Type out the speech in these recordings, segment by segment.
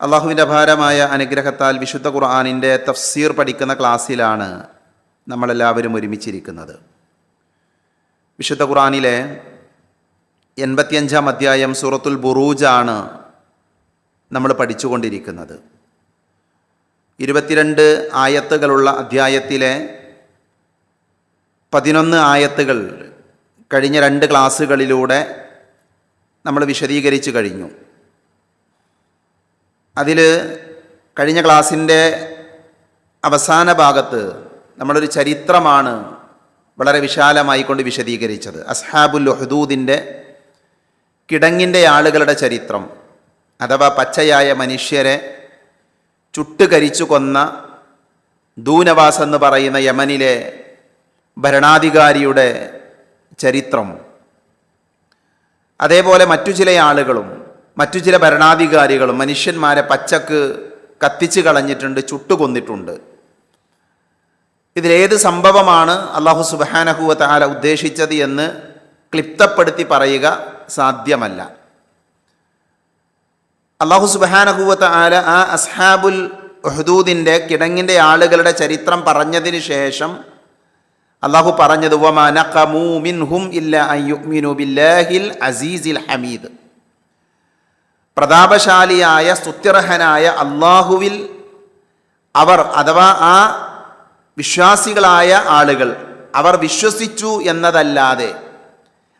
അള്ളാഹുവിന്റെ അപാരമായ അനുഗ്രഹത്താൽ വിശുദ്ധ ഖുർആാനിന്റെ തഫ്സീർ പഠിക്കുന്ന ക്ലാസ്സിലാണ് നമ്മളെല്ലാവരും ഒരുമിച്ചിരിക്കുന്നത്. വിശുദ്ധ ഖുർആാനിലെ എൺപത്തിയഞ്ചാം അധ്യായം സൂറത്തുൽ ബുറൂജാണ് നമ്മൾ പഠിച്ചുകൊണ്ടിരിക്കുന്നത്. ഇരുപത്തിരണ്ട് ആയത്തുകളുള്ള അധ്യായത്തിലെ പതിനൊന്ന് ആയത്തുകൾ കഴിഞ്ഞ രണ്ട് ക്ലാസ്സുകളിലൂടെ നമ്മൾ വിശദീകരിച്ചു കഴിഞ്ഞു. അതിൽ കഴിഞ്ഞ ക്ലാസ്സിന്റെ അവസാന ഭാഗത്ത് നമ്മളൊരു ചരിത്രമാണ് വളരെ വിശാലമായി കൊണ്ട് വിശദീകരിച്ചത്. അസ്ഹാബുൽ ഹുദൂദിന്റെ കിടങ്ങിന്റെ ആളുകളുടെ ചരിത്രം അഥവാ പച്ചയായ മനുഷ്യരെ ചുട്ടുകരിച്ചു കൊന്ന ദൂനവാസ് എന്ന് പറയുന്ന യമനിലെ ഭരണാധികാരിയുടെ ചരിത്രം. അതേപോലെ മറ്റു ചില ആളുകളും മറ്റു ചില ഭരണാധികാരികളും മനുഷ്യന്മാരെ പച്ചക്ക് കത്തിച്ച് കളഞ്ഞിട്ടുണ്ട് ചുട്ടുകൊന്നിട്ടുണ്ട്. ഇതിലേത് സംഭവമാണ് അള്ളാഹു സുബാനഹുവ താല ഉദ്ദേശിച്ചത് എന്ന് ക്ലിപ്തപ്പെടുത്തി പറയുക സാധ്യമല്ല. അള്ളാഹു സുബാനഹുവ താല ആ അസ്ഹാബുൽ ഹുദൂദിന്റെ കിടങ്ങിന്റെ ആളുകളുടെ ചരിത്രം പറഞ്ഞതിന് ശേഷം അള്ളാഹു പറഞ്ഞത് മിൻഹും ഇല്ല അയ്യുമിനു ബില്ലാഹിൽ അസീസിൽ ഹമീദ്. പ്രതാപശാലിയായ സ്തുത്യർഹനായ അള്ളാഹുവിൽ അവർ അഥവാ ആ വിശ്വാസികളായ ആളുകൾ അവർ വിശ്വസിച്ചു എന്നതല്ലാതെ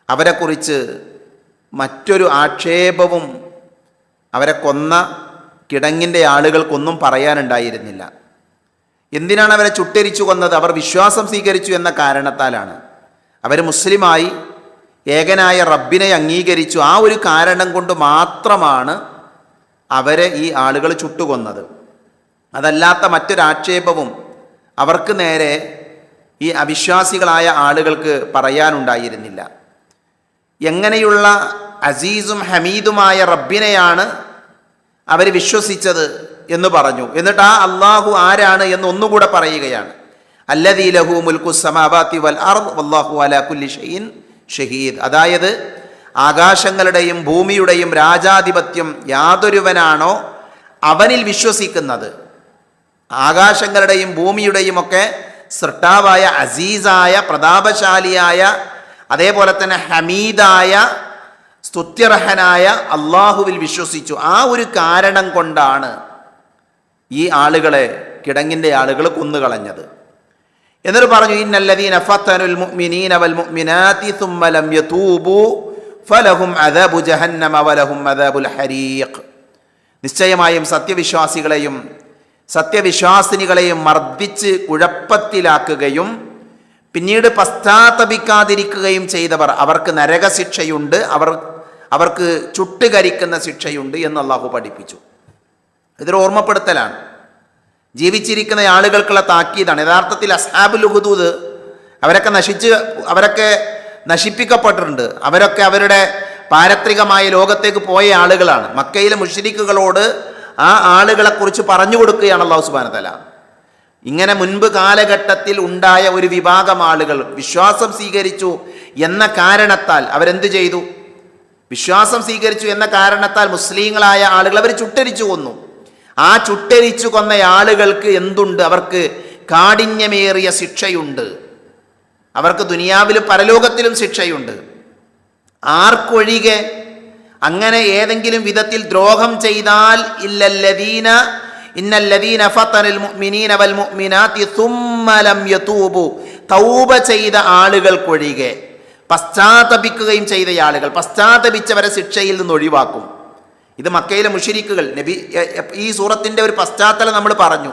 അവരെക്കുറിച്ച് മറ്റൊരു ആക്ഷേപവും അവരെ കൊന്ന കിടങ്ങിന്റെ ആളുകൾക്കൊന്നും പറയാനുണ്ടായിരുന്നില്ല. എന്തിനാണ് അവരെ ചുട്ടരിച്ചു കൊന്നത്? അവർ വിശ്വാസം സ്വീകരിച്ചു എന്ന കാരണത്താലാണ്. അവർ മുസ്ലിമായി ഏകനായ റബ്ബിനെ അംഗീകരിച്ചു. ആ ഒരു കാരണം കൊണ്ട് മാത്രമാണ് അവരെ ഈ ആളുകൾ ചുട്ടുകൊന്നത്. അതല്ലാത്ത മറ്റൊരാക്ഷേപവും അവർക്ക് നേരെ ഈ അവിശ്വാസികളായ ആളുകൾക്ക് പറയാനുണ്ടായിരുന്നില്ല. എങ്ങനെയുള്ള അസീസും ഹമീദുമായ റബ്ബിനെയാണ് അവർ വിശ്വസിച്ചത് എന്ന് പറഞ്ഞു. എന്നിട്ട് ആ അള്ളാഹു ആരാണ് എന്ന് ഒന്നുകൂടെ പറയുകയാണ്. അല്ലദീ ലഹു മുൽക്കു സമാബാത്തി വൽ അർദ് വല്ലാഹു അലാ കുല്ലി ഷൈഇൻ ഷഹീദ്. അതായത് ആകാശങ്ങളുടെയും ഭൂമിയുടെയും രാജാധിപത്യം യാതൊരുവനാണോ അവനിൽ വിശ്വസിക്കുന്നത്? ആകാശങ്ങളുടെയും ഭൂമിയുടെയും ഒക്കെ സൃഷ്ടാവായ അസീസായ പ്രതാപശാലിയായ അതേപോലെ തന്നെ ഹമീദായ സ്തുത്യർഹനായ അള്ളാഹുവിൽ വിശ്വസിച്ചു. ആ ഒരു കാരണം കൊണ്ടാണ് ഈ ആളുകളെ കിടങ്ങിന്റെ ആളുകൾ കൊന്നുകളഞ്ഞത്. എന്നിട്ട് പറഞ്ഞു ഇന്നല്ലദീന മുഅ്മിനീന വൽ മുഅ്മിനാതി ലം ഫലഹും അദാബു ജഹന്നമ വലഹും അദാബുൽ ഹരീഖ്. നിശ്ചയമായും സത്യവിശ്വാസികളെയും സത്യവിശ്വാസിനികളെയും മർദ്ദിച്ച് കുഴപ്പത്തിലാക്കുകയും പിന്നീട് പശ്ചാത്തപിക്കാതിരിക്കുകയും ചെയ്തവർ അവർക്ക് നരകശിക്ഷയുണ്ട് അവർ അവർക്ക് ചുട്ടുകരിക്കുന്ന ശിക്ഷയുണ്ട് എന്ന് അള്ളാഹു പഠിപ്പിച്ചു. ഇതൊരു ഓർമ്മപ്പെടുത്തലാണ്. ജീവിച്ചിരിക്കുന്ന ആളുകൾക്കുള്ള താക്കീതാണ്. യഥാർത്ഥത്തിൽ അസ്ഹാബുൽ ഹുദൂദ് അവരൊക്കെ നശിച്ച് അവരൊക്കെ നശിപ്പിക്കപ്പെട്ടിട്ടുണ്ട്. അവരൊക്കെ അവരുടെ പാരത്രികമായ ലോകത്തേക്ക് പോയ ആളുകളാണ്. മക്കയിലെ മുഷരിക്കുകളോട് ആ ആളുകളെക്കുറിച്ച് പറഞ്ഞു കൊടുക്കുകയാണ് അള്ളാഹു സുബാനത്തല ഇങ്ങനെ മുൻപ് കാലഘട്ടത്തിൽ ഉണ്ടായ ഒരു വിഭാഗം ആളുകൾ വിശ്വാസം സ്വീകരിച്ചു എന്ന കാരണത്താൽ അവരെന്ത് ചെയ്തു? വിശ്വാസം സ്വീകരിച്ചു എന്ന കാരണത്താൽ മുസ്ലിങ്ങളായ ആളുകൾ അവർ ചുട്ടരിച്ചു കൊന്നു. ആ ചുട്ടരിച്ചു കൊന്ന ആളുകൾക്ക് എന്തുണ്ട്? അവർക്ക് കാഠിന്യമേറിയ ശിക്ഷയുണ്ട്. അവർക്ക് ദുനിയാവിലും പരലോകത്തിലും ശിക്ഷയുണ്ട്. ആർക്കൊഴികെ അങ്ങനെ ഏതെങ്കിലും വിധത്തിൽ ദ്രോഹം ചെയ്താൽ ഇല്ലല്ലദീന ഇന്നല്ലദീന ഫത്തനിൽ മുഅ്മിനീന വൽ മുഅ്മിനാതി സുമ്മ ലം യതൂബു. തൗബ ചെയ്ത ആളുകൾക്കൊഴികെ പശ്ചാത്തപിക്കുകയും ചെയ്ത ആളുകൾ പശ്ചാത്തപിച്ചവരെ ശിക്ഷയിൽ നിന്ന് ഒഴിവാക്കും. ഇത് മക്കയിലെ മുഷിരിക്കുകൾ. നബി ഈ സൂറത്തിന്റെ ഒരു പശ്ചാത്തലം നമ്മൾ പറഞ്ഞു.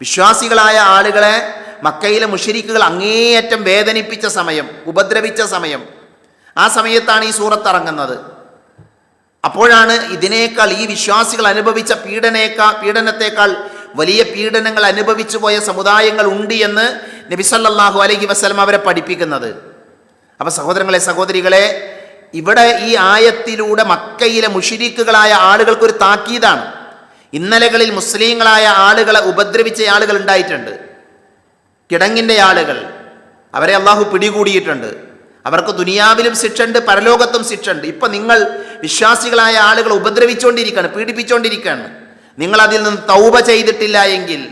വിശ്വാസികളായ ആളുകളെ മക്കയിലെ മുഷിരിക്കുകൾ അങ്ങേയറ്റം വേദനിപ്പിച്ച സമയം ഉപദ്രവിച്ച സമയം. ആ സമയത്താണ് ഈ സൂറത്ത് ഇറങ്ങുന്നത്. അപ്പോഴാണ് ഇതിനേക്കാൾ ഈ വിശ്വാസികൾ അനുഭവിച്ച പീഡനേക്കാൾ പീഡനത്തെക്കാൾ വലിയ പീഡനങ്ങൾ അനുഭവിച്ചു പോയ സമുദായങ്ങൾ ഉണ്ട് എന്ന് നബിസല്ലാഹു അലഹി വസ്ലം അവരെ പഠിപ്പിക്കുന്നത്. അപ്പം സഹോദരങ്ങളെ സഹോദരികളെ ഇവിടെ ഈ ആയത്തിലൂടെ മക്കയിലെ മുഷിരിക്കുകളായ ആളുകൾക്കൊരു താക്കീതാണ്. ഇന്നലകളിൽ മുസ്ലിങ്ങളായ ആളുകളെ ഉപദ്രവിച്ച ആളുകൾ ഉണ്ടായിട്ടുണ്ട്. കിടങ്ങിന്റെ ആളുകൾ. അവരെ അള്ളാഹു പിടികൂടിയിട്ടുണ്ട്. അവർക്ക് ദുനിയാവിലും ശിക്ഷയുണ്ട് പരലോകത്തും ശിക്ഷയുണ്ട്. ഇപ്പം നിങ്ങൾ വിശ്വാസികളായ ആളുകൾ ഉപദ്രവിച്ചുകൊണ്ടിരിക്കുകയാണ് പീഡിപ്പിച്ചുകൊണ്ടിരിക്കുകയാണ് നിങ്ങൾ അതിൽ നിന്ന് തൗബ ചെയ്തിട്ടില്ല എങ്കിൽ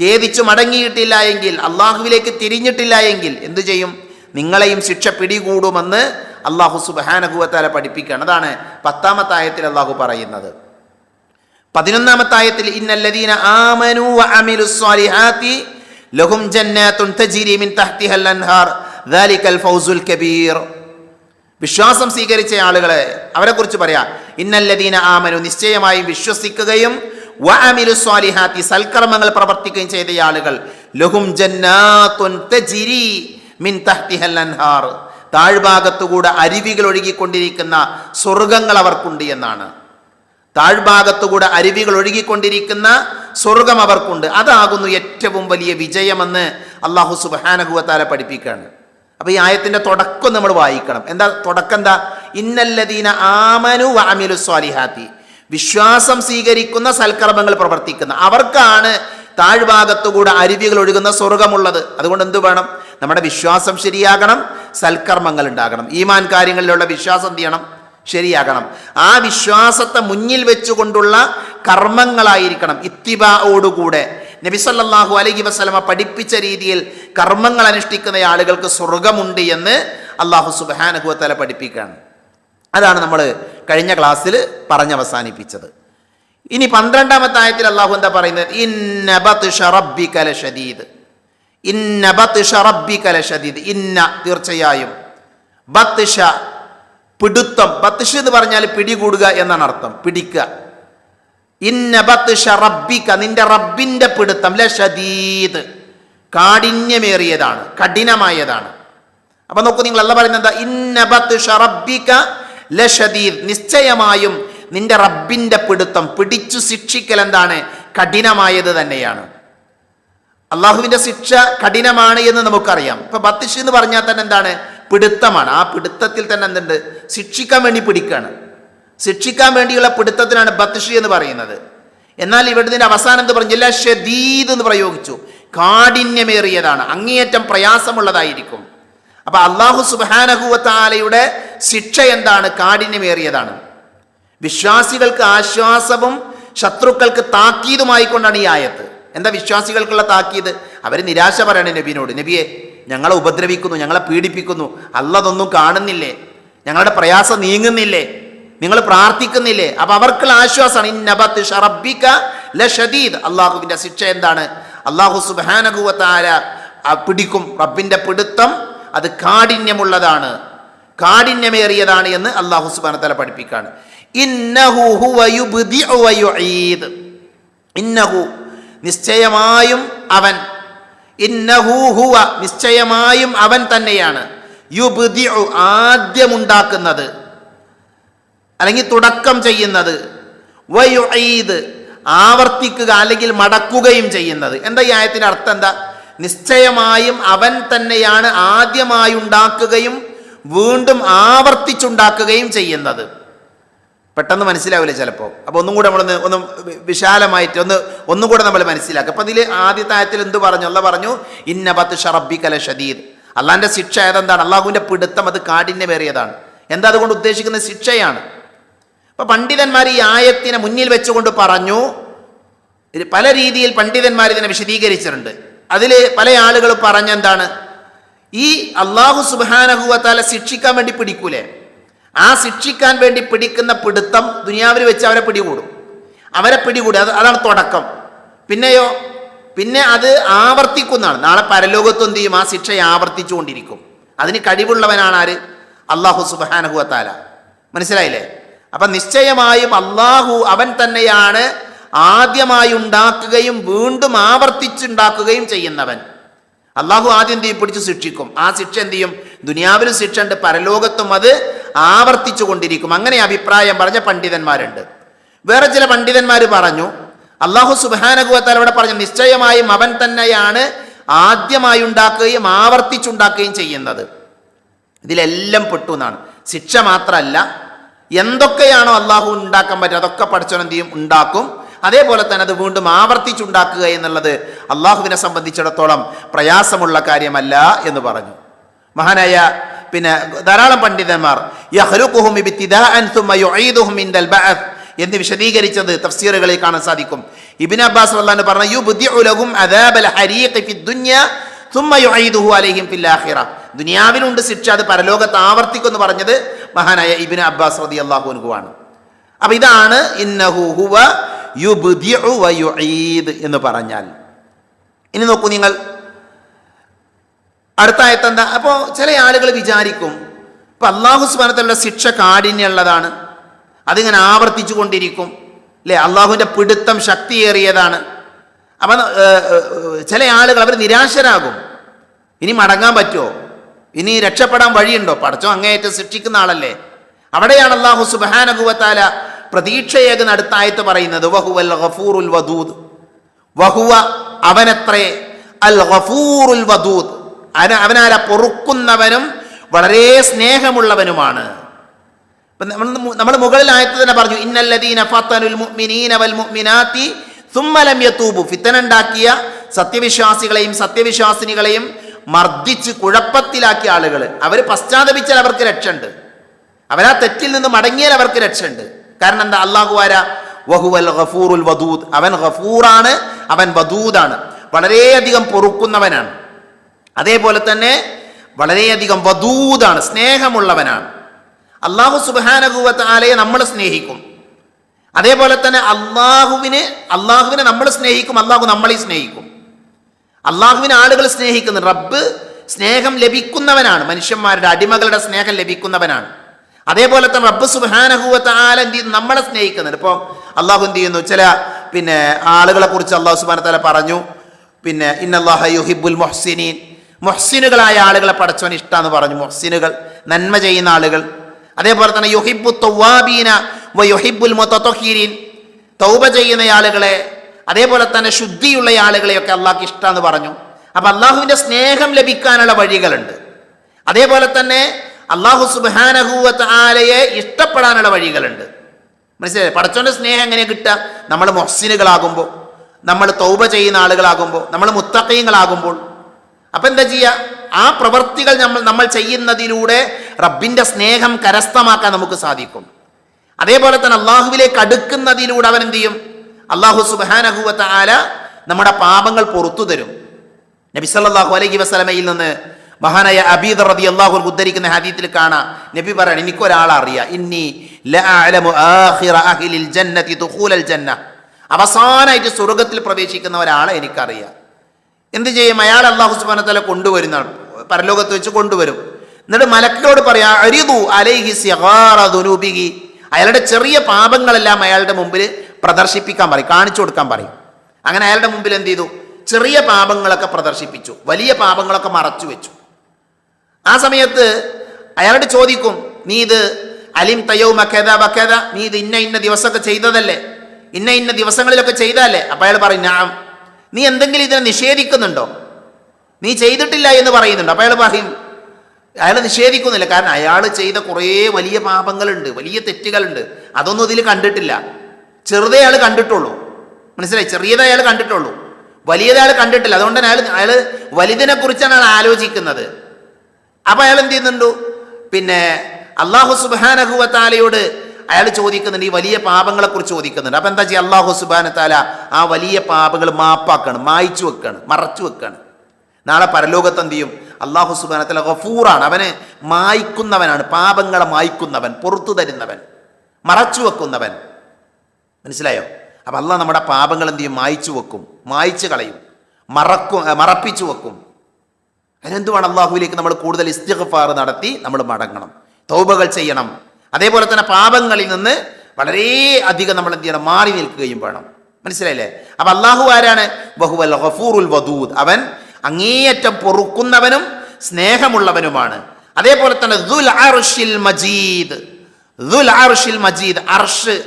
ഖേദിച്ചു മടങ്ങിയിട്ടില്ല എങ്കിൽ അള്ളാഹുവിലേക്ക് തിരിഞ്ഞിട്ടില്ല എങ്കിൽ എന്തു ചെയ്യും? നിങ്ങളെയും ശിക്ഷ പിടികൂടുമെന്ന് അള്ളാഹു സുബാനഹുവത്താല പഠിപ്പിക്കുകയാണ്. അതാണ് പത്താമത്തെ ആയത്തിൽ അള്ളാഹു പറയുന്നത്. പതിനൊന്നാമത്തെ ആയത്തിൽ ഇന്നല്ലദീന ആമനു അമിലു സ്വാലിഹാത്തി ലഹും ജന്നാത്തുൻ തജ്രി മിൻ തഹ്തിഹൽ അൻഹാർ. ദാലിക്കൽ ഫൗസുൽ കബീർ. വിശ്വാസം സ്വീകരിച്ച ആളുകളെ അവരെക്കുറിച്ച് പറയാം. ഇന്നല്ലദീന ആമനു നിശ്ചയമായും വിശ്വസിക്കുകയും വഅമിലു അമിലു സ്വാലിഹാത്തി സൽക്കർമ്മങ്ങൾ പ്രവർത്തിക്കുകയും ചെയ്ത ആളുകൾ ലഹും ജന്നാത്തുൻ തജ്രി മിൻ തഹ്തിഹൽ അൻഹാർ. താഴ്ഭാഗത്തുകൂടെ അരുവികൾ ഒഴുകിക്കൊണ്ടിരിക്കുന്ന സ്വർഗങ്ങൾ അവർക്കുണ്ട് എന്നാണ്. താഴ്ഭാഗത്തുകൂടെ അരുവികൾ ഒഴുകിക്കൊണ്ടിരിക്കുന്ന സ്വർഗം അവർക്കുണ്ട്. അതാകുന്നു ഏറ്റവും വലിയ വിജയമെന്ന് അള്ളാഹു സുബാനഹുവത്താല പഠിപ്പിക്കുകയാണ്. അപ്പൊ ഈ ആയത്തിന്റെ തുടക്കം നമ്മൾ വായിക്കണം. എന്താ തുടക്കം എന്താ ഇന്നല്ലദീന ആമനു വാമിലു സ്വാലിഹാത്തി വിശ്വാസം സ്വീകരിക്കുന്ന സൽക്കർമ്മങ്ങൾ പ്രവർത്തിക്കുന്ന അവർക്കാണ് താഴ്ഭാഗത്തുകൂടെ അരുവികൾ ഒഴുകുന്ന സ്വർഗമുള്ളത്. അതുകൊണ്ട് എന്ത് വേണം? നമ്മുടെ വിശ്വാസം ശരിയാകണം സൽക്കർമ്മങ്ങൾ ഉണ്ടാകണം. ഈമാൻ കാര്യങ്ങളിലുള്ള വിശ്വാസം ചെയ്യണം? ശരിയാകണം. ആ വിശ്വാസത്തെ മുന്നിൽ വെച്ചുകൊണ്ടുള്ള കർമ്മങ്ങളായിരിക്കണം. ഇത്തിബാവോടുകൂടെ. നബിസല്ലാഹു അലൈഹി വസ്ലമ പഠിപ്പിച്ച രീതിയിൽ കർമ്മങ്ങൾ അനുഷ്ഠിക്കുന്ന ആളുകൾക്ക് സ്വർഗമുണ്ട് എന്ന് അള്ളാഹു സുബാനഹുവത്തല പഠിപ്പിക്കുകയാണ്. അതാണ് നമ്മൾ കഴിഞ്ഞ ക്ലാസ്സിൽ പറഞ്ഞവസാനിപ്പിച്ചത്. ഇനി പന്ത്രണ്ടാമത്തെ ആയത്തിൽ അള്ളാഹു എന്താ പറയുന്നത്? ഇന്ന ബത്ഷ ലശദീദ് ഇന്ന തീർച്ചയായും. ബത്ഷ പിടുത്തം. ബത്ഷ എന്ന് പറഞ്ഞാൽ പിടികൂടുക എന്നാണ് അർത്ഥം. പിടിക്കുക. ഇന്ന ഷറബിക്ക നിന്റെ റബ്ബിന്റെ പിടുത്തം. ലശദീദ് കാഠിന്യമേറിയതാണ്. കഠിനമായതാണ്. അപ്പൊ നോക്കൂ നിങ്ങൾ അല്ല പറയുന്നത് എന്താ? ഇന്ന ബത്ഷ റബ്ബിക ലശദീദ് നിശ്ചയമായും നിന്റെ റബ്ബിന്റെ പിടുത്തം പിടിച്ചു ശിക്ഷിക്കൽ എന്താണ്? കഠിനമായത് തന്നെയാണ്. അള്ളാഹുവിന്റെ ശിക്ഷ കഠിനമാണ് എന്ന് നമുക്കറിയാം. ഇപ്പൊ ബത്തിഷ് എന്ന് പറഞ്ഞാൽ തന്നെ എന്താണ്? പിടുത്തമാണ്. ആ പിടുത്തത്തിൽ തന്നെ എന്തുണ്ട്? ശിക്ഷിക്കാൻ വേണ്ടി പിടിക്കുകയാണ് ശിക്ഷിക്കാൻ വേണ്ടിയുള്ള പിടുത്തത്തിനാണ് ബത്തിഷ് എന്ന് പറയുന്നത്. എന്നാൽ ഇവിടുത്തെ അവസാനം എന്ന് പറഞ്ഞില്ല ഷദീദ് എന്ന് പ്രയോഗിച്ചു. കാഠിന്യമേറിയതാണ്. അങ്ങേയറ്റം പ്രയാസമുള്ളതായിരിക്കും. അപ്പൊ അള്ളാഹു സുബാനഹുവത്താലയുടെ ശിക്ഷ എന്താണ്? കാഠിന്യമേറിയതാണ്. വിശ്വാസികൾക്ക് ആശ്വാസവും ശത്രുക്കൾക്ക് താക്കീതുമായി കൊണ്ടാണ് ഈ ആയത്ത്. എന്താ വിശ്വാസികൾക്കുള്ള താക്കീത്? അവർ നിരാശ പറയണേ നബിനോട്. നബിയെ ഞങ്ങളെ ഉപദ്രവിക്കുന്നു ഞങ്ങളെ പീഡിപ്പിക്കുന്നു. അല്ലതൊന്നും കാണുന്നില്ലേ? ഞങ്ങളുടെ പ്രയാസം നീങ്ങുന്നില്ലേ? നിങ്ങൾ പ്രാർത്ഥിക്കുന്നില്ലേ? അപ്പൊ അവർക്കുള്ള ആശ്വാസമാണ് ലഷദീദ്. അള്ളാഹുവിന്റെ ശിക്ഷ എന്താണ്? അള്ളാഹു സുബാനകുവത്താര പിടിക്കും. റബ്ബിന്റെ പിടുത്തം അത് കാഠിന്യമുള്ളതാണ്. കാഠിന്യമേറിയതാണ് എന്ന് അള്ളാഹു സുബാന തല പഠിപ്പിക്കാണ്. ഇന്നഹു നിശ്ചയമായും അവൻ. ഇന്നഹു ഹുവ നിശ്ചയമായും അവൻ തന്നെയാണ്. യുബ്ദിഉ ആദ്യമുണ്ടാക്കുന്നത്. അല്ലെങ്കിൽ തുടക്കം ചെയ്യുന്നത്. വയുഈദ് ആവർത്തിക്കുക അല്ലെങ്കിൽ മടക്കുകയും ചെയ്യുന്നത്. എന്താ ഈ ആയത്തിന്റെ അർത്ഥം എന്താ? നിശ്ചയമായും അവൻ തന്നെയാണ് ആദ്യമായി ഉണ്ടാക്കുകയും വീണ്ടും ആവർത്തിച്ചുണ്ടാക്കുകയും ചെയ്യുന്നത്. പെട്ടെന്ന് മനസ്സിലാവില്ല ചിലപ്പോൾ അപ്പോൾ ഒന്നും കൂടെ നമ്മളൊന്ന് ഒന്ന് വിശാലമായിട്ട് ഒന്ന് ഒന്നും കൂടെ നമ്മൾ മനസ്സിലാക്കുക അപ്പോൾ അതിൽ ആദ്യത്തെ ആയത്തിൽ എന്ത് പറഞ്ഞു? അല്ല പറഞ്ഞു ഇന്ന പത്ത് ഷറബി കല ഷദീദ്. അള്ളാന്റെ ശിക്ഷ ഏതെന്താണ്? അള്ളാഹുവിന്റെ പിടുത്തം അത് കാഠിന്യമേറിയതാണ് എന്താ അതുകൊണ്ട് ഉദ്ദേശിക്കുന്ന ശിക്ഷയാണ്. അപ്പൊ പണ്ഡിതന്മാർ ഈ ആയത്തിനെ മുന്നിൽ വെച്ചുകൊണ്ട് പറഞ്ഞു പല രീതിയിൽ പണ്ഡിതന്മാർ ഇതിനെ വിശദീകരിച്ചിട്ടുണ്ട്. അതിൽ പല ആളുകൾ പറഞ്ഞെന്താണ്? ഈ അള്ളാഹു സുബാനഹുവത്താല ശിക്ഷിക്കാൻ വേണ്ടി പിടിക്കൂലേ? ആ ശിക്ഷിക്കാൻ വേണ്ടി പിടിക്കുന്ന പിടുത്തം ദുനിയാവിൽ വെച്ച് അവരെ പിടികൂടും. അവരെ പിടികൂടും. അത് അതാണ് തുടക്കം. പിന്നെയോ? പിന്നെ അത് ആവർത്തിക്കുന്നതാണ്. നാളെ പരലോകത്ത് എന്ത് ചെയ്യും? ആ ശിക്ഷ ആവർത്തിച്ചു കൊണ്ടിരിക്കും അതിന് കഴിവുള്ളവനാണ് ആര്? അള്ളാഹു സുബാനഹുഅത്താല മനസ്സിലായില്ലേ? അപ്പൊ നിശ്ചയമായും അള്ളാഹു അവൻ തന്നെയാണ് ആദ്യമായി ഉണ്ടാക്കുകയും വീണ്ടും ആവർത്തിച്ചുണ്ടാക്കുകയും ചെയ്യുന്നവൻ. അള്ളാഹു ആദ്യം എന്ത് ചെയ്യും? പിടിച്ച് ശിക്ഷിക്കും. ആ ശിക്ഷ എന്ത് ചെയ്യും? ദുനിയാവിലും ശിക്ഷ ഉണ്ട് പരലോകത്തും അത് ആവർത്തിച്ചു കൊണ്ടിരിക്കും. അങ്ങനെ അഭിപ്രായം പറഞ്ഞ പണ്ഡിതന്മാരുണ്ട്. വേറെ ചില പണ്ഡിതന്മാർ പറഞ്ഞു അള്ളാഹു സുബാനകുവത്താൽ ഇവിടെ പറഞ്ഞു നിശ്ചയമായും അവൻ തന്നെയാണ് ആദ്യമായി ഉണ്ടാക്കുകയും ആവർത്തിച്ചുണ്ടാക്കുകയും ചെയ്യുന്നത്. ഇതിലെല്ലാം പെട്ടു എന്നാണ്. ശിക്ഷ മാത്രമല്ല എന്തൊക്കെയാണോ അള്ളാഹു ഉണ്ടാക്കാൻ പറ്റുക അതൊക്കെ പഠിച്ചോനെന്തിയും ഉണ്ടാക്കും. അതേപോലെ തന്നെ അത് വീണ്ടും ആവർത്തിച്ചുണ്ടാക്കുക എന്നുള്ളത് അള്ളാഹുവിനെ സംബന്ധിച്ചിടത്തോളം പ്രയാസമുള്ള കാര്യമല്ല എന്ന് പറഞ്ഞു. മഹാനായ പിന്നെ ധാരാളം പണ്ഡിതന്മാർ. എന്ന് വിശദീകരിച്ചത് തഫ്സീറുകളിൽ കാണാൻ സാധിക്കും. ഇബിൻ അബ്ബാസ് അള്ളാഹു പറഞ്ഞു ദുനിയാവിലുണ്ട് ശിക്ഷ അത് പരലോകത്ത് ആവർത്തിക്കും എന്ന് പറഞ്ഞത് മഹാനായ ഇബിൻ അബ്ബാസ് റതി അള്ളാഹുനുകുവാണ് അപ്പൊ ഇതാണ് എന്ന് പറഞ്ഞാൽ. ഇനി നോക്കൂ നിങ്ങൾ. അടുത്ത എന്താ? അപ്പോൾ ചില ആളുകൾ വിചാരിക്കും ഇപ്പം അള്ളാഹു സ്മരണത്തിലുള്ള ശിക്ഷ കാഠിന്യമുള്ളതാണ്. അതിങ്ങനെ ആവർത്തിച്ചു കൊണ്ടിരിക്കും. അല്ലേ? അള്ളാഹുവിന്റെ പിടുത്തം ശക്തിയേറിയതാണ്. അപ്പം ചില ആളുകൾ അവർ നിരാശരാകും. ഇനി മടങ്ങാൻ പറ്റുമോ ഇനി രക്ഷപ്പെടാൻ വഴിയുണ്ടോ? പടച്ചോ അങ്ങേയറ്റം ശിക്ഷിക്കുന്ന ആളല്ലേ. അവിടെയാണ് അള്ളാഹു സുബാനകുവത്താല പ്രതീക്ഷയേകുന്ന അടുത്ത ആയത്ത് പറയുന്നത് വഹുവൽ ഗഫൂറുൽ വദൂദ്. വഹുവ അവനത്രേ. അൽ ഗഫൂറുൽ വദൂദ്. അവന അവനാര പൊറുക്കുന്നവനും വളരെ സ്നേഹമുള്ളവനുമാണ്. നമ്മൾ മുകളിൽ ആയത്ത് തന്നെ പറഞ്ഞു ഇന്നല്ലദീന ഫത്തനുൽ മുഅ്മിനീന വൽ മുഅ്മിനാത്തി ഫിത്തനുണ്ടാക്കിയ സത്യവിശ്വാസികളെയും സത്യവിശ്വാസിനികളെയും മർദ്ദിച്ച് കുഴപ്പത്തിലാക്കിയ ആളുകൾ അവർ പശ്ചാത്തപിച്ചാൽ അവർക്ക് രക്ഷയുണ്ട്. അവരാ തെറ്റിൽ നിന്ന് മടങ്ങിയാൽ അവർക്ക് രക്ഷയുണ്ട്. കാരണം എന്താ? അള്ളാഹു വഹുവൽ ഗഫൂറുൽ വദൂദ്. അവൻ ഗഫൂറാണ് അവൻ വദൂദാണ്. വളരെയധികം പൊറുക്കുന്നവനാണ്. അതേപോലെ തന്നെ വളരെയധികം വധൂതാണ് സ്നേഹമുള്ളവനാണ്. അള്ളാഹു സുബാനഭൂവത്ത് ആലയെ നമ്മൾ സ്നേഹിക്കും. അതേപോലെ തന്നെ അള്ളാഹുവിന് അള്ളാഹുവിനെ നമ്മൾ സ്നേഹിക്കും അള്ളാഹു നമ്മളെ സ്നേഹിക്കും. അള്ളാഹുവിനെ ആളുകൾ സ്നേഹിക്കുന്നു. റബ്ബ് സ്നേഹം ലഭിക്കുന്നവനാണ്. മനുഷ്യന്മാരുടെ അടിമകളുടെ സ്നേഹം ലഭിക്കുന്നവനാണ്. അതേപോലെ തന്നെ റബ്ബ് സുബാനഹുവത്ത് ആല എന്ത് ചെയ്യുന്നു? നമ്മളെ സ്നേഹിക്കുന്നുണ്ട്. ഇപ്പോൾ അള്ളാഹു എന്ത് ചെയ്യുന്നു? ചില പിന്നെ ആളുകളെ കുറിച്ച് അള്ളാഹു സുബാന പറഞ്ഞു. പിന്നെ ഇന്നല്ലാഹ യുഹിബുൽ മൊഹ്സിനീൻ. മൊഹ്സിനുകളായ ആളുകളെ പടച്ചവൻ ഇഷ്ടമെന്ന് പറഞ്ഞു മൊഹ്സിനുകൾ നന്മ ചെയ്യുന്ന ആളുകൾ. അതേപോലെ തന്നെ യുഹിബു തൗവാബീന വ യുഹിബുൽ മുത്തീരീൻ തൗബ ചെയ്യുന്ന ആളുകളെ അതേപോലെ തന്നെ ശുദ്ധിയുള്ള ആളുകളെയൊക്കെ അള്ളാഹ്ക്ക് ഇഷ്ടമെന്ന് പറഞ്ഞു. അപ്പം അള്ളാഹുവിന്റെ സ്നേഹം ലഭിക്കാനുള്ള വഴികളുണ്ട്. അതേപോലെ തന്നെ അള്ളാഹു സുബാനഹൂവത്ത് ആലയെ ഇഷ്ടപ്പെടാനുള്ള വഴികളുണ്ട്. മനസ്സിലായി? പടച്ചോന്റെ സ്നേഹം എങ്ങനെ കിട്ടുക? നമ്മൾ മൊഹ്സിനുകളാകുമ്പോൾ നമ്മൾ തൗബ ചെയ്യുന്ന ആളുകളാകുമ്പോൾ നമ്മൾ മുത്തക്കയങ്ങളാകുമ്പോൾ അപ്പൊ എന്താ ചെയ്യുക ആ പ്രവർത്തികൾ നമ്മൾ നമ്മൾ ചെയ്യുന്നതിലൂടെ റബ്ബിന്റെ സ്നേഹം കരസ്ഥമാക്കാൻ നമുക്ക് സാധിക്കും. അതേപോലെ തന്നെ അള്ളാഹുവിലേക്ക് അടുക്കുന്നതിലൂടെ അവൻ എന്ത് ചെയ്യും? അള്ളാഹു സുബാനഹുവത്ത ആല നമ്മുടെ പാപങ്ങൾ പുറത്തു തരും. നബി സല്ലല്ലാഹു അലൈഹി വസ്ലമയിൽ നിന്ന് മഹാനായ അബീദ് റബി അള്ളാഹു ഉദ്ധരിക്കുന്ന ഹദീത്തിൽ കാണാം. നബി പറയണം എനിക്കൊരാളെ അറിയാം. ഇന്നി സ്വർഗത്തിൽ പ്രവേശിക്കുന്ന ഒരാളെ എനിക്കറിയാം. എന്ത് ചെയ്യും? അയാൾ അള്ളാഹു സുബ്ഹാനഹു തല കൊണ്ടുവരുന്ന പരലോകത്ത് വെച്ച് കൊണ്ടുവരും. എന്നിട്ട് മലക്കിനോട് പറയാ അരിതു അലൈഹി സിഗാറ ദുനൂബിഹി. അയാളുടെ ചെറിയ പാപങ്ങളെല്ലാം അയാളുടെ മുമ്പിൽ പ്രദർശിപ്പിക്കാൻ പറയും കാണിച്ചു കൊടുക്കാൻ പറയും. അങ്ങനെ അയാളുടെ മുമ്പിൽ എന്ത് ചെയ്തു? ചെറിയ പാപങ്ങളൊക്കെ പ്രദർശിപ്പിച്ചു. വലിയ പാപങ്ങളൊക്കെ മറച്ചു വെച്ചു. ആ സമയത്ത് അയാളോട് ചോദിക്കും നീ ഇത് അലിം തയ്യോ മക്കേത ബക്കേത നീ ഇത് ഇന്ന ഇന്ന ദിവസമൊക്കെ ചെയ്തതല്ലേ? ഇന്ന ഇന്ന ദിവസങ്ങളിലൊക്കെ ചെയ്തതല്ലേ? അപ്പൊ അയാൾ പറയും ഞാൻ നീ എന്തെങ്കിലും ഇതിനെ നിഷേധിക്കുന്നുണ്ടോ? നീ ചെയ്തിട്ടില്ല എന്ന് പറയുന്നുണ്ട്. അപ്പോൾ അയാൾ പറയും അയാൾ നിഷേധിക്കുന്നില്ല. കാരണം അയാൾ ചെയ്ത കുറേ വലിയ പാപങ്ങളുണ്ട് വലിയ തെറ്റുകളുണ്ട്. അതൊന്നും ഇതിൽ കണ്ടിട്ടില്ല. ചെറുതേ അയാൾ കണ്ടിട്ടുള്ളൂ. മനസ്സിലായി? ചെറിയതേ അയാൾ കണ്ടിട്ടുള്ളൂ. വലിയത് അയാൾ കണ്ടിട്ടില്ല. അതുകൊണ്ട് അയാൾ അയാൾ വലുതിനെ കുറിച്ചാണ് അയാൾ ആലോചിക്കുന്നത്. അപ്പൊ അയാൾ എന്ത് ചെയ്യുന്നുണ്ടു? പിന്നെ അള്ളാഹു സുബാനഹുവ താലയോട് അയാൾ ചോദിക്കുന്നുണ്ട് ഈ വലിയ പാപങ്ങളെക്കുറിച്ച് ചോദിക്കുന്നുണ്ട്. അപ്പം എന്താ ചെയ്യുക? അള്ളാഹു സുബാന താല ആ വലിയ പാപങ്ങൾ മാപ്പാക്കാണ് മായ്ച്ചു വെക്കാണ് മറച്ചു വെക്കാണ്. നാളെ പരലോകത്ത് എന്ത് ചെയ്യും? അള്ളാഹു സുബാന താല ഗഫൂറാണ്. അവന് മായ്ക്കുന്നവനാണ് പാപങ്ങളെ മായ്ക്കുന്നവൻ പുറത്തു തരുന്നവൻ മറച്ചു വെക്കുന്നവൻ. മനസ്സിലായോ? അപ്പം അല്ല നമ്മുടെ പാപങ്ങൾ എന്ത് ചെയ്യും? മായ്ച്ചു വെക്കും മായ്ച്ചു കളയും മറക്കും മറപ്പിച്ചു വെക്കും. അതിനെന്തുവാണ് അള്ളാഹുവിലേക്ക് നമ്മൾ കൂടുതൽ ഇസ്തിഗ്ഫാർ നടത്തി നമ്മൾ മടങ്ങണം. തൗബകൾ ചെയ്യണം. അതേപോലെ തന്നെ പാപങ്ങളിൽ നിന്ന് വളരെ അധികം നമ്മൾ എന്ത് ചെയ്യണം? മാറി നിൽക്കുകയും വേണം. മനസ്സിലായില്ലേ? അപ്പൊ അള്ളാഹു ആരാണ്? ബഹുവൽ ഗഫൂറുൽ വദൂദ്. അവൻ അങ്ങേയറ്റം പൊറുക്കുന്നവനും സ്നേഹമുള്ളവനുമാണ്. അതേപോലെ തന്നെ ദുൽ മജീദ്. ദുൽ മജീദ്. അർഷ്.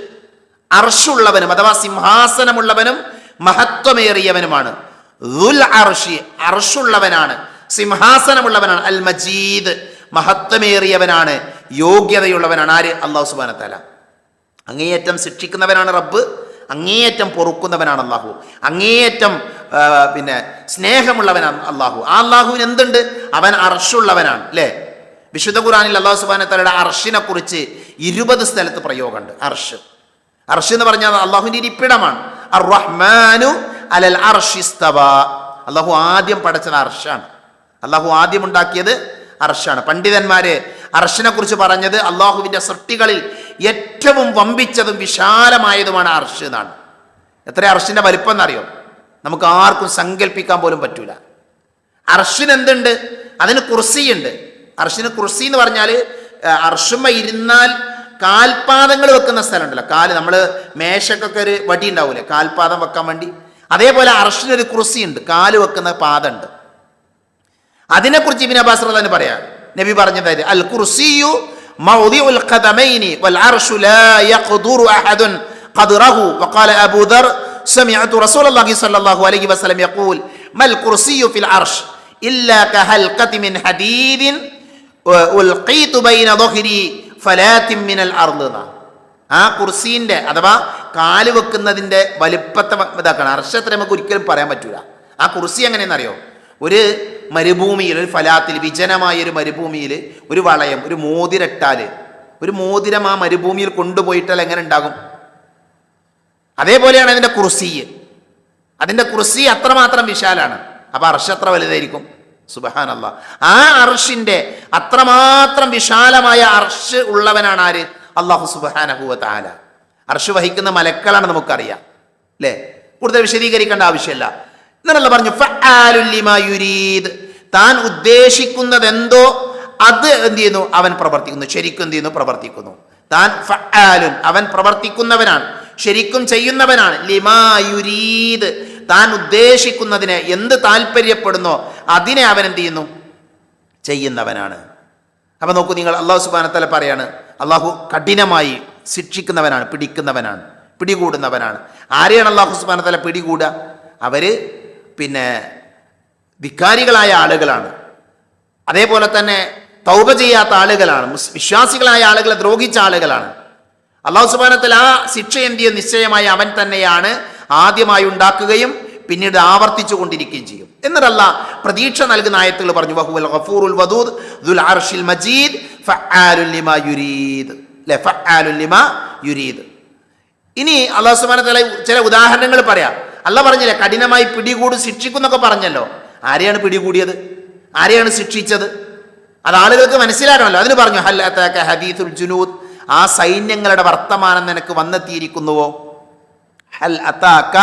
അർഷുള്ളവനും അഥവാ സിംഹാസനമുള്ളവനും മഹത്വമേറിയവനുമാണ്. ദുൽ അർഷി. അർഷുള്ളവനാണ്. സിംഹാസനമുള്ളവനാണ്. അൽ മജീദ്. മഹത്വമേറിയവനാണ് യോഗ്യതയുള്ളവനാണ് ആര്? അള്ളാഹു സുബാന തല അങ്ങേയറ്റം ശിക്ഷിക്കുന്നവനാണ് റബ്ബ് അങ്ങേയറ്റം പൊറുക്കുന്നവനാണ് അള്ളാഹു അങ്ങേയറ്റം പിന്നെ സ്നേഹമുള്ളവനാണ് അള്ളാഹു ആ അള്ളാഹുവിന് എന്തുണ്ട്? അവൻ അർഷുള്ളവനാണ് അല്ലേ വിശുദ്ധ ഖുറാനിൽ അള്ളാഹു സുബാന തലയുടെ അർഷിനെ കുറിച്ച് ഇരുപത് സ്ഥലത്ത് പ്രയോഗമുണ്ട്. അർഷ്. അർഷ് എന്ന് പറഞ്ഞാൽ അള്ളാഹുവിന്റെ ഇരിപ്പിടമാണ്. റഹ്മാനു അലൽ അർഷിസ്തവ അള്ളാഹു ആദ്യം പഠിച്ചത് അർഷാണ്. അള്ളാഹു ആദ്യം ഉണ്ടാക്കിയത് അർഷാണ്. പണ്ഡിതന്മാര് അർഷിനെ കുറിച്ച് പറഞ്ഞത് അള്ളാഹുവിന്റെ സൃഷ്ടികളിൽ ഏറ്റവും വമ്പിച്ചതും വിശാലമായതുമാണ് അർഷ് എന്നാണ്. എത്ര അർഷിന്റെ വലിപ്പം എന്നറിയോ നമുക്ക് ആർക്കും സങ്കല്പിക്കാൻ പോലും പറ്റൂല. അർഷിന് എന്തുണ്ട്? അതിന് കുർസിയുണ്ട്. അർഷിന് കുർസി എന്ന് പറഞ്ഞാൽ അർഷുമ ഇരുന്നാൽ കാൽപാദങ്ങൾ വെക്കുന്ന സ്ഥലമുണ്ടല്ലോ. കാൽ നമ്മൾ മേശക്കൊക്കെ ഒരു വടി ഉണ്ടാവൂലേ? കാൽപാദം വെക്കാൻ വേണ്ടി. അതേപോലെ അർഷിനൊരു കുർസിയുണ്ട്. കാൽ വെക്കുന്ന പാദമുണ്ട്. അതിനെക്കുറിച്ച് ഇബിൻ അബ്ബാസ് റളിയല്ലാഹു അൻഹു പറയാം നബി പറഞ്ഞത് അൽ കുർസിയു മൗദിഉൽ ഖദമൈനി വൽ അർശു ലാ യഖ്ദുറു അഹദുൻ ഖദ്റഹു വഖാല അബൂ ദർ سمعت رسول الله صلى الله عليه وسلم يقول ما الكرسي في العرش إلا كهلقة من حديد ألقيت بين ظهري فلات من الأرض ആ കുർസീൻ്റെ അഥവാ കാല് വെക്കുന്നതിൻ്റെ വലിപ്പത്തെ ഇതാക്കണം അർഷത്തെ നമുക്ക് ഒരിക്കലും പറയാൻ പറ്റൂല ആ കുർസി എങ്ങനെയെന്നറിയോ ഒരു മരുഭൂമിയിൽ ഒരു ഫലാത്തിൽ വിജനമായ ഒരു മരുഭൂമിയിൽ ഒരു വളയം ഒരു മോതിരട്ടാൽ ഒരു മോതിരം ആ മരുഭൂമിയിൽ കൊണ്ടുപോയിട്ടാൽ എങ്ങനെ ഉണ്ടാകും? അതേപോലെയാണ് അതിന്റെ കുർസി. അതിന്റെ കുർസി അത്രമാത്രം വിശാലാണ്. അപ്പൊ അർഷ് എത്ര വലുതായിരിക്കും? സുബഹാനല്ല. ആ അർഷിന്റെ അത്രമാത്രം വിശാലമായ അർഷ് ഉള്ളവനാണ് ആര്? അള്ളാഹു സുബഹാനഹുവ താല അർഷ് വഹിക്കുന്ന മലക്കളാണ് നമുക്കറിയാം. അല്ലേ? കൂടുതൽ വിശദീകരിക്കേണ്ട ആവശ്യമില്ല. എന്നല്ല പറഞ്ഞു യുരീദ്. താൻ ഉദ്ദേശിക്കുന്നത് എന്തോ അത് എന്ത് ചെയ്യുന്നു? അവൻ പ്രവർത്തിക്കുന്നു. ശരിക്കും എന്ത് ചെയ്യുന്നു? പ്രവർത്തിക്കുന്നു. താൻ ഫഅാലുൻ അവൻ പ്രവർത്തിക്കുന്നവനാണ്. ശരിക്കും ചെയ്യുന്നവനാണ്. ലിമായുരീദ് താൻ ഉദ്ദേശിക്കുന്നതിന് എന്ത് താല്പര്യപ്പെടുന്നോ അതിനെ അവൻ എന്ത് ചെയ്യുന്നു? ചെയ്യുന്നവനാണ്. അപ്പൊ നോക്കൂ നിങ്ങൾ അള്ളാഹു സുബാനത്തല പറയാണ് അള്ളാഹു കഠിനമായി ശിക്ഷിക്കുന്നവനാണ് പിടിക്കുന്നവനാണ് പിടികൂടുന്നവനാണ്. ആരെയാണ് അള്ളാഹു സുബാനത്തല പിടികൂടുക? അവർ പിന്നെ ധിക്കാരികളായ ആളുകളാണ്. അതേപോലെ തന്നെ തൗബ ചെയ്യാത്ത ആളുകളാണ്. വിശ്വാസികളായ ആളുകളെ ദ്രോഹിച്ച ആളുകളാണ്. അള്ളാഹു സുബാനത്തിൽ ആ ശിക്ഷ എന്തിയ നിശ്ചയമായി അവൻ തന്നെയാണ് ആദ്യമായി ഉണ്ടാക്കുകയും പിന്നീട് ആവർത്തിച്ചു കൊണ്ടിരിക്കുകയും ചെയ്യും. എന്നിട്ടല്ല പ്രതീക്ഷ നൽകുന്ന ആയത്തുകൾ പറഞ്ഞു വഹുവൽ ഗഫൂറുൽ വദൂദ് ദുൽ അർഷിൽ മജീദ് യുരീദ്. ലെ യുരീദ്. ഇനി അള്ളാഹു സുബാന ചില ഉദാഹരണങ്ങൾ പറയാം. അല്ല പറഞ്ഞില്ലേ കഠിനമായി പിടികൂടി ശിക്ഷിക്കുന്നൊക്കെ പറഞ്ഞല്ലോ. ആരെയാണ് പിടികൂടിയത്? ആരെയാണ് ശിക്ഷിച്ചത്? അത് ആളുകൾക്ക് മനസ്സിലാകണമല്ലോ. അതിന് പറഞ്ഞു അതാക ഹദീസുൽ ജുനൂദ്? ആ സൈന്യങ്ങളുടെ വർത്തമാനം നിനക്ക് വന്നെത്തിയിരിക്കുന്നുവോ? ഹൽ അതാക്ക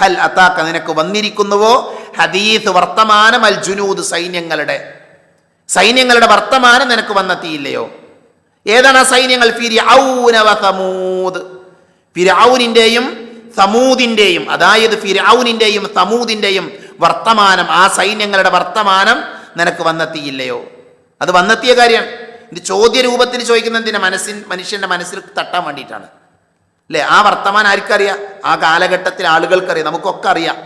ഹൽ അതാക്ക നിനക്ക് വന്നിരിക്കുന്നുവോ? ഹദീസ് വർത്തമാനം അൽ ജുനൂദ് സൈന്യങ്ങളുടെ. സൈന്യങ്ങളുടെ വർത്തമാനം നിനക്ക് വന്നെത്തിയില്ലയോ? ഏതാണ് ആ സൈന്യങ്ങൾ? ഫിർഔന വ സമൂദിന്റെയും അതായത് ഫിർഔനിന്റെയും സമൂദിന്റെയും വർത്തമാനം ആ സൈന്യങ്ങളുടെ വർത്തമാനം നിനക്ക് വന്നെത്തിയില്ലയോ? അത് വന്നെത്തിയ കാര്യമാണ് ഇത് ചോദ്യ രൂപത്തിൽ ചോദിക്കുന്ന എന്തിനാ? മനസ്സിൻ മനുഷ്യന്റെ മനസ്സിൽ തട്ടാൻ വേണ്ടിയിട്ടാണ്. അല്ലേ? ആ വർത്തമാനം ആർക്കറിയാം? ആ കാലഘട്ടത്തിൽ ആളുകൾക്കറിയാം. നമുക്കൊക്കെ അറിയാം.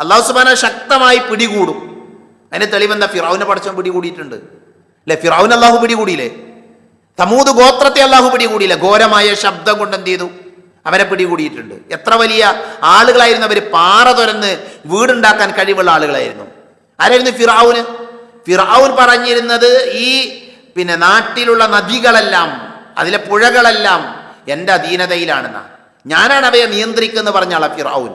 അള്ളാഹു സുബാന ശക്തമായി പിടികൂടും. അതിന് തെളിവെന്താ? ഫിറൌനെ പഠിച്ചവൻ പിടികൂടിയിട്ടുണ്ട്. അല്ലെ? ഫിറൌൻ അള്ളാഹു പിടികൂടിയില്ലേ? തമൂത് ഗോത്രത്തെ അള്ളാഹു പിടികൂടിയില്ല. ഘോരമായ ശബ്ദം കൊണ്ട് എന്ത് ചെയ്തു? അവരെ പിടികൂടിയിട്ടുണ്ട്. എത്ര വലിയ ആളുകളായിരുന്നു അവർ പാറ തുരന്ന് വീടുണ്ടാക്കാൻ കഴിവുള്ള ആളുകളായിരുന്നു. ആരായിരുന്നു ഫിറാവുന്? ഫിറാവുൻ പറഞ്ഞിരുന്നത് ഈ പിന്നെ നാട്ടിലുള്ള നദികളെല്ലാം അതിലെ പുഴകളെല്ലാം എന്റെ അധീനതയിലാണെന്ന. ഞാനാണ് അവയെ നിയന്ത്രിക്കുന്നത് പറഞ്ഞ ആളാ ഫിറാവുൻ.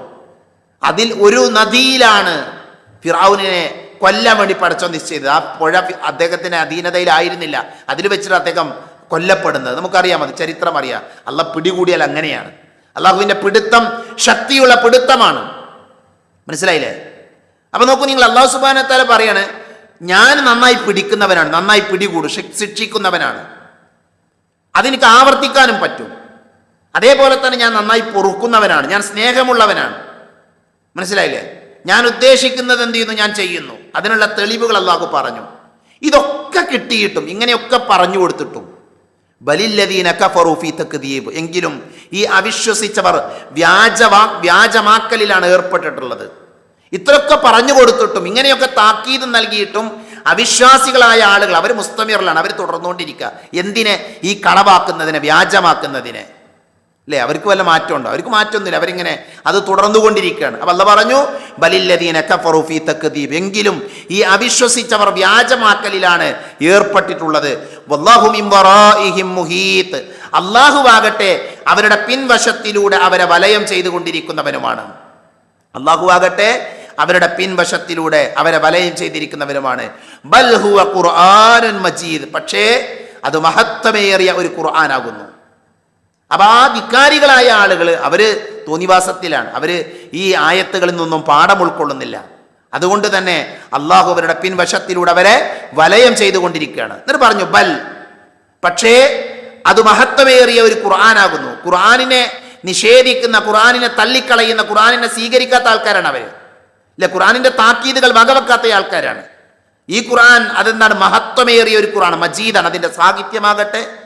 അതിൽ ഒരു നദിയിലാണ് ഫിറാവുനെ കൊല്ലാൻ വേണ്ടി പഠിച്ചോ നിശ്ചയിച്ചത്. ആ പുഴ അദ്ദേഹത്തിന്റെ അധീനതയിലായിരുന്നില്ല. അതിൽ വെച്ചിട്ട് അദ്ദേഹം കൊല്ലപ്പെടുന്നത്. നമുക്കറിയാം അത് ചരിത്രം അറിയാം. അല്ല പിടികൂടിയാൽ അങ്ങനെയാണ്. അള്ളാഹുവിന്റെ പിടുത്തം ശക്തിയുള്ള പിടുത്തമാണ്. മനസ്സിലായില്ലേ? അപ്പൊ നോക്കൂ നിങ്ങൾ അള്ളാഹു സുബാനത്താല പറയാണ് ഞാൻ നന്നായി പിടിക്കുന്നവനാണ് നന്നായി പിടികൂടും ശിക്- ശിക്ഷിക്കുന്നവനാണ്. അതെനിക്ക് ആവർത്തിക്കാനും പറ്റും. അതേപോലെ തന്നെ ഞാൻ നന്നായി പൊറുക്കുന്നവനാണ് ഞാൻ സ്നേഹമുള്ളവനാണ്. മനസ്സിലായില്ലേ? ഞാൻ ഉദ്ദേശിക്കുന്നത് എന്ത് ചെയ്യുന്നു? ഞാൻ ചെയ്യുന്നു. അതിനുള്ള തെളിവുകൾ അള്ളാഹു പറഞ്ഞു. ഇതൊക്കെ കിട്ടിയിട്ടും ഇങ്ങനെയൊക്കെ പറഞ്ഞു കൊടുത്തിട്ടും ബലില്ലദീന കഫറൂഫി തക്ദീബ്. എങ്കിലും ഈ അവിശ്വസിച്ചവർ വ്യാജവാ വ്യാജമാക്കലിലാണ് ഏർപ്പെട്ടിട്ടുള്ളത്. ഇത്രയൊക്കെ പറഞ്ഞു കൊടുത്തിട്ടും ഇങ്ങനെയൊക്കെ താക്കീത് നൽകിയിട്ടും അവിശ്വാസികളായ ആളുകൾ അവർ മുസ്തമിറിലാണ് അവർ തുടർന്നുകൊണ്ടിരിക്കുക. എന്തിനെ? ഈ കളവാക്കുന്നതിനെ വ്യാജമാക്കുന്നതിനെ. അല്ലേ? അവർക്ക് വല്ല മാറ്റമുണ്ടോ? അവർക്ക് മാറ്റമൊന്നുമില്ല. അവരിങ്ങനെ അത് തുടർന്നുകൊണ്ടിരിക്കുകയാണ്. അപ്പം അല്ല പറഞ്ഞു ബലില്ലദീന കഫറൂഫി തക്ദീബ്. എങ്കിലും ഈ അവിശ്വസിച്ചവർ വ്യാജമാക്കലിലാണ് ഏർപ്പെട്ടിട്ടുള്ളത്. മുഹീത്ത്. അള്ളാഹുവാകട്ടെ അവരുടെ പിൻവശത്തിലൂടെ അവരെ വലയം ചെയ്തുകൊണ്ടിരിക്കുന്നവനുമാണ്. അള്ളാഹു ആകട്ടെ അവരുടെ പിൻവശത്തിലൂടെ അവരെ വലയം ചെയ്തിരിക്കുന്നവരുമാണ് ബൽ ഹുവ ഖുർആനുൻ മജീദ്. പക്ഷേ അത് മഹത്വമേറിയ ഒരു ഖുർആനാകുന്നു. അപ്പൊ ആ ധിക്കാരികളായ ആളുകൾ അവർ തോന്നിവാസത്തിലാണ്. അവർ ഈ ആയത്തുകളിൽ നിന്നും പാഠം ഉൾക്കൊള്ളുന്നില്ല. അതുകൊണ്ട് തന്നെ അള്ളാഹു അവരുടെ പിൻവശത്തിലൂടെ അവരെ വലയം ചെയ്തുകൊണ്ടിരിക്കുകയാണ്. എന്നിട്ട് പറഞ്ഞു ബൽ. പക്ഷേ അത് മഹത്വമേറിയ ഒരു ഖുർആനാകുന്നു. ഖുർആനിനെ നിഷേധിക്കുന്ന ഖുർആനിനെ തള്ളിക്കളയുന്ന ഖുർആനിനെ സ്വീകരിക്കാത്ത ആൾക്കാരാണ് അവർ. ഇല്ല ഖുർആനിന്റെ താക്കീതുകൾ വകവെക്കാത്ത ആൾക്കാരാണ്. ഈ ഖുർആൻ അതെന്താണ് മഹത്വമേറിയ ഒരു ഖുർആൻ മജീദാണ് അതിന്റെ സാഹിത്യമാകട്ടെ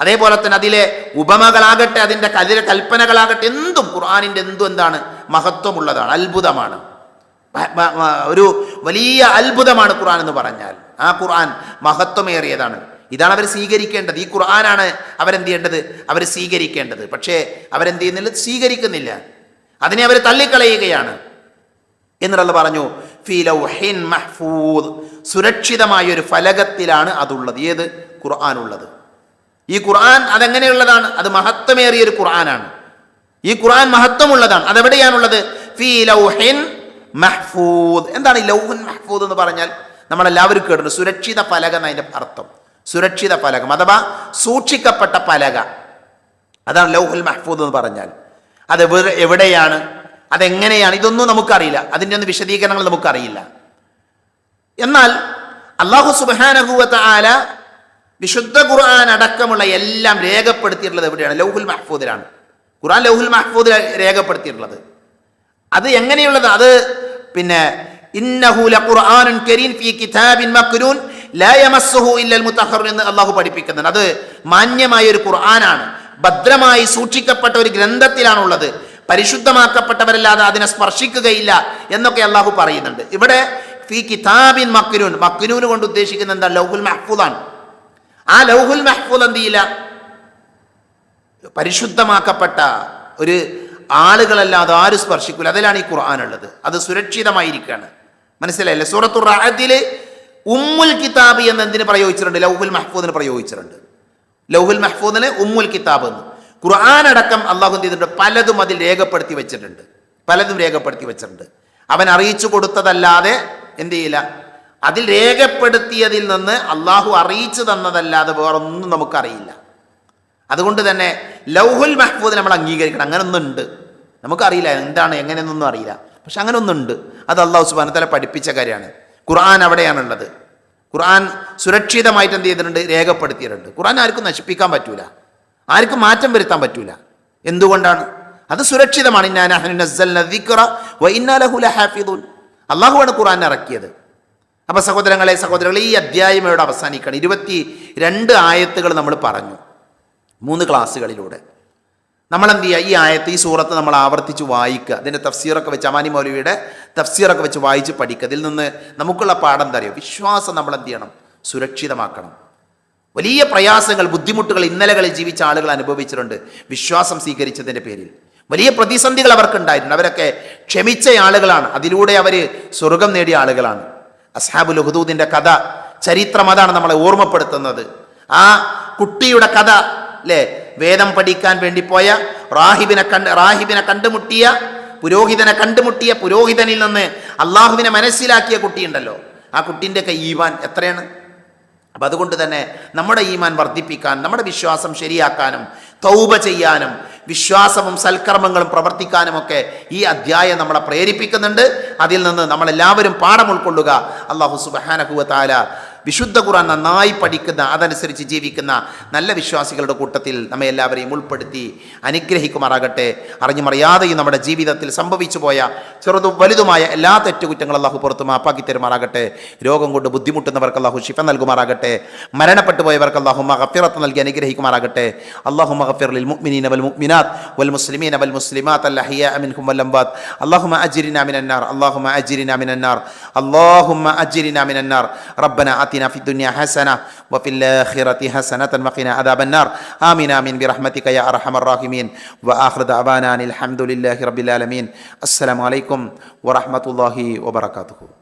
അതേപോലെ തന്നെ അതിലെ ഉപമകളാകട്ടെ അതിന്റെ കതിര കൽപ്പനകളാകട്ടെ എന്തും ഖുർആാനിന്റെ എന്തും എന്താണ്? മഹത്വമുള്ളതാണ് അത്ഭുതമാണ്. ഒരു വലിയ അത്ഭുതമാണ് ഖുർആൻ എന്ന് പറഞ്ഞാൽ. ആ ഖുർആൻ മഹത്വമേറിയതാണ്. ഇതാണ് അവർ സ്വീകരിക്കേണ്ടത്. ഈ ഖുർആനാണ് അവരെന്ത് ചെയ്യേണ്ടത്? അവർ സ്വീകരിക്കേണ്ടത്. പക്ഷേ അവരെന്ത് ചെയ്യുന്നില്ല? സ്വീകരിക്കുന്നില്ല. അതിനെ അവർ തള്ളിക്കളയുകയാണ്. എന്നുള്ള പറഞ്ഞു സുരക്ഷിതമായ ഒരു ഫലകത്തിലാണ് അതുള്ളത്. ഏത്? ഖുർആാനുള്ളത്. ഈ ഖുർആൻ അതെങ്ങനെയുള്ളതാണ്? അത് മഹത്വമേറിയ ഒരു ഖുർആനാണ്. ഈ ഖുർആൻ മഹത്വമുള്ളതാണ്. അതെവിടെയാണുള്ളത്? ഫി ലൗഹിൻ മഹ്ഫൂദ്. എന്താണ് ഈ ലൗഹുൻ മഹ്ഫൂദ് എന്ന് പറഞ്ഞാൽ? നമ്മളെല്ലാവരും കേട്ടിട്ടുണ്ട്. സുരക്ഷിത ഫലക എന്നതിന്റെ അർത്ഥം. സുരക്ഷിത ഫലകം അഥവാ സൂക്ഷിക്കപ്പെട്ട പലക. അതാണ് ലൗഹുൽ മഹ്ഫൂദ് എന്ന് പറഞ്ഞാൽ. അത് എവിടെ- എവിടെയാണ്? അതെങ്ങനെയാണ്? ഇതൊന്നും നമുക്കറിയില്ല. അതിന്റെ ഒന്നും വിശദീകരണങ്ങൾ നമുക്കറിയില്ല. എന്നാൽ അള്ളാഹു സുബാനഹുവത്ത് ആല വിശുദ്ധ ഖുർആൻ അടക്കമുള്ള എല്ലാം രേഖപ്പെടുത്തിയിട്ടുള്ളത് എവിടെയാണ്? ലൗഹുൽ മഹ്ഫൂദിലാണ്. ഖുർആൻ ലൗഹുൽ മഹ്ഫൂദിൽ രേഖപ്പെടുത്തിയിട്ടുള്ളത്. അത് എങ്ങനെയുള്ളത്? അത് പിന്നെ എന്ന് അള്ളാഹു പഠിപ്പിക്കുന്നുണ്ട്. അത് മാന്യമായ ഒരു ഖുർആനാണ്. ഭദ്രമായി സൂക്ഷിക്കപ്പെട്ട ഒരു ഗ്രന്ഥത്തിലാണുള്ളത്. പരിശുദ്ധമാക്കപ്പെട്ടവരല്ലാതെ അതിനെ സ്പർശിക്കുകയില്ല എന്നൊക്കെ അള്ളാഹു പറയുന്നുണ്ട്. ഇവിടെ ഫീ കിതാബിൻ മക്നൂൻ മക്നൂന് കൊണ്ട് ഉദ്ദേശിക്കുന്ന എന്താ? ലൗഹുൽ മഹ്ഫൂദാണ്. ആ ലൗഹുൽ മെഹ്ഫൂദ് എന്ത് ചെയ്യില്ല? പരിശുദ്ധമാക്കപ്പെട്ട ഒരു ആളുകളല്ലാതെ ആരും സ്പർശിക്കൂല. അതിലാണ് ഈ ഖുർആൻ ഉള്ളത്. അത് സുരക്ഷിതമായിരിക്കുകയാണ് മനസ്സിലായില്ലേ? സൂറത്തു റാഹത്തിൽ ഉമ്മുൽ കിതാബ് എന്ന് എന്തിന് പ്രയോഗിച്ചിട്ടുണ്ട്? ലൗഹുൽ മെഹ്ഫൂദിന് പ്രയോഗിച്ചിട്ടുണ്ട്. ലൗഹുൽ മെഹ്ഫൂദിന് ഉമ്മുൽ കിതാബ് എന്ന്. ഖുർആൻ അടക്കം അള്ളാഹു ചെയ്തിട്ടുണ്ട്? പലതും അതിൽ രേഖപ്പെടുത്തി വെച്ചിട്ടുണ്ട്. പലതും രേഖപ്പെടുത്തി വെച്ചിട്ടുണ്ട്. അവൻ അറിയിച്ചു കൊടുത്തതല്ലാതെ എന്ത് ചെയ്യില്ല? അതിൽ രേഖപ്പെടുത്തിയതിൽ നിന്ന് അള്ളാഹു അറിയിച്ചു തന്നതല്ലാതെ വേറൊന്നും നമുക്കറിയില്ല. അതുകൊണ്ട് തന്നെ ലൗഹുൽ മഹ്ഫൂദ് നമ്മൾ അംഗീകരിക്കണം. അങ്ങനെ ഒന്നുണ്ട് നമുക്കറിയില്ല എന്താണ് എങ്ങനെയെന്നൊന്നും അറിയില്ല. പക്ഷെ അങ്ങനെ ഒന്നുണ്ട് അത് അള്ളാഹു സുബാന തല പഠിപ്പിച്ച കാര്യമാണ്. ഖുർആൻ അവിടെയാണുള്ളത്. ഖുർആൻ സുരക്ഷിതമായിട്ട് എന്ത് ചെയ്തിട്ടുണ്ട്? രേഖപ്പെടുത്തിയിട്ടുണ്ട്. ഖുർആൻ ആർക്കും നശിപ്പിക്കാൻ പറ്റൂല. ആർക്കും മാറ്റം വരുത്താൻ പറ്റൂല. എന്തുകൊണ്ടാണ്? അത് സുരക്ഷിതമാണ്. ഇന്നാ നഹ്നു നസ്സൽന അള്ളാഹുവാണ് ഖുർആൻ ഇറക്കിയത്. അപ്പൊ സഹോദരങ്ങളെ സഹോദരങ്ങളെ ഈ അധ്യായം ഇവിടെ അവസാനിക്കണം ഇരുപത്തി രണ്ട് ആയത്തുകൾ നമ്മൾ പറഞ്ഞു. മൂന്ന് ക്ലാസ്സുകളിലൂടെ. നമ്മൾ എന്ത് ചെയ്യുക ഈ ആയത്ത് ഈ സൂറത്ത് നമ്മൾ ആവർത്തിച്ച് വായിക്കുക. അതിന്റെ തഫ്സീറൊക്കെ വെച്ച് അമാനി മൗലവിയുടെ തഫ്സീറൊക്കെ വെച്ച് വായിച്ച് പഠിക്കുക. അതിൽ നിന്ന് നമുക്കുള്ള പാഠം എന്താ അറിയോ? വിശ്വാസം നമ്മൾ എന്ത് ചെയ്യണം? സുരക്ഷിതമാക്കണം. വലിയ പ്രയാസങ്ങൾ ബുദ്ധിമുട്ടുകൾ ഇന്നലകളിൽ ജീവിച്ച ആളുകൾ അനുഭവിച്ചിട്ടുണ്ട് വിശ്വാസം സ്വീകരിച്ചതിന്റെ പേരിൽ. വലിയ പ്രതിസന്ധികൾ അവർക്കുണ്ടായിട്ടുണ്ട്. അവരൊക്കെ ക്ഷമിച്ച ആളുകളാണ്. അതിലൂടെ അവർ സ്വർഗം നേടിയ ആളുകളാണ്. അസ്ഹാബുൽ ഹുദൂദിന്റെ കഥ ചരിത്രം അതാണ് നമ്മളെ ഓർമ്മപ്പെടുത്തുന്നത്. ആ കുട്ടിയുടെ കഥ അല്ലേ വേദം പഠിക്കാൻ വേണ്ടി പോയ റാഹിബിനെ കണ്ട് റാഹിബിനെ കണ്ടുമുട്ടിയ പുരോഹിതനെ കണ്ടുമുട്ടിയ പുരോഹിതനിൽ നിന്ന് അള്ളാഹുവിനെ മനസ്സിലാക്കിയ കുട്ടിയുണ്ടല്ലോ. ആ കുട്ടീന്റെയൊക്കെ ഈവാൻ എത്രയാണ്? അപ്പം അതുകൊണ്ട് തന്നെ നമ്മുടെ ഈമാൻ വർദ്ധിപ്പിക്കാൻ നമ്മുടെ വിശ്വാസം ശരിയാക്കാനും തൗബ ചെയ്യാനും വിശ്വാസവും സൽക്കർമ്മങ്ങളും പ്രവർത്തിക്കാനുമൊക്കെ ഈ അധ്യായം നമ്മളെ പ്രേരിപ്പിക്കുന്നുണ്ട്. അതിൽ നിന്ന് നമ്മളെല്ലാവരും പാഠം ഉൾക്കൊള്ളുക. അള്ളാഹു സുബഹാനഹുവ താല വിശുദ്ധ ഖുറാൻ നന്നായി പഠിക്കുന്ന അതനുസരിച്ച് ജീവിക്കുന്ന നല്ല വിശ്വാസികളുടെ കൂട്ടത്തിൽ നമ്മെ എല്ലാവരെയും ഉൾപ്പെടുത്തി അനുഗ്രഹിക്കുമാറാകട്ടെ. അറിഞ്ഞുമറിയാതെയും നമ്മുടെ ജീവിതത്തിൽ സംഭവിച്ചു പോയ ചെറുതും വലുതുമായ എല്ലാ തെറ്റുകുറ്റങ്ങളും അള്ളാഹു പുറത്ത് മാപ്പാക്കി തരുമാറാകട്ടെ. രോഗം കൊണ്ട് ബുദ്ധിമുട്ടുന്നവർക്ക് അള്ളാഹു ശിഫ നൽകുമാറാകട്ടെ. മരണപ്പെട്ടു പോയവർക്ക് അള്ളാഹു മഹഫിറത്ത് നൽകി അനുഗ്രഹിക്കുമാറാകട്ടെ. അള്ളാഹു മഹഫിറിൽ മുഅ്മിനീന വൽ മുഅ്മിനാത്ത് വൽ മുസ്ലിമീന വൽ മുസ്ലിമാത്ത് അല്ലഹിയ അമിൻഹും വൽ അംബാത്ത് അള്ളാഹുമ അജിരിന മിനന്നാർ അള്ളാഹുമ അജിരിന മിനന്നാർ അള്ളാഹുമ അജിരിന മിനന്നാർ റബ്ബന അതി آتنا في الدنيا حسنة وفي الآخرة حسنة وقنا عذاب النار. آمين آمين. برحمتك يا أرحم الراحمين. وآخر دعوانا أن الحمد لله رب العالمين. السلام عليكم ورحمة الله وبركاته.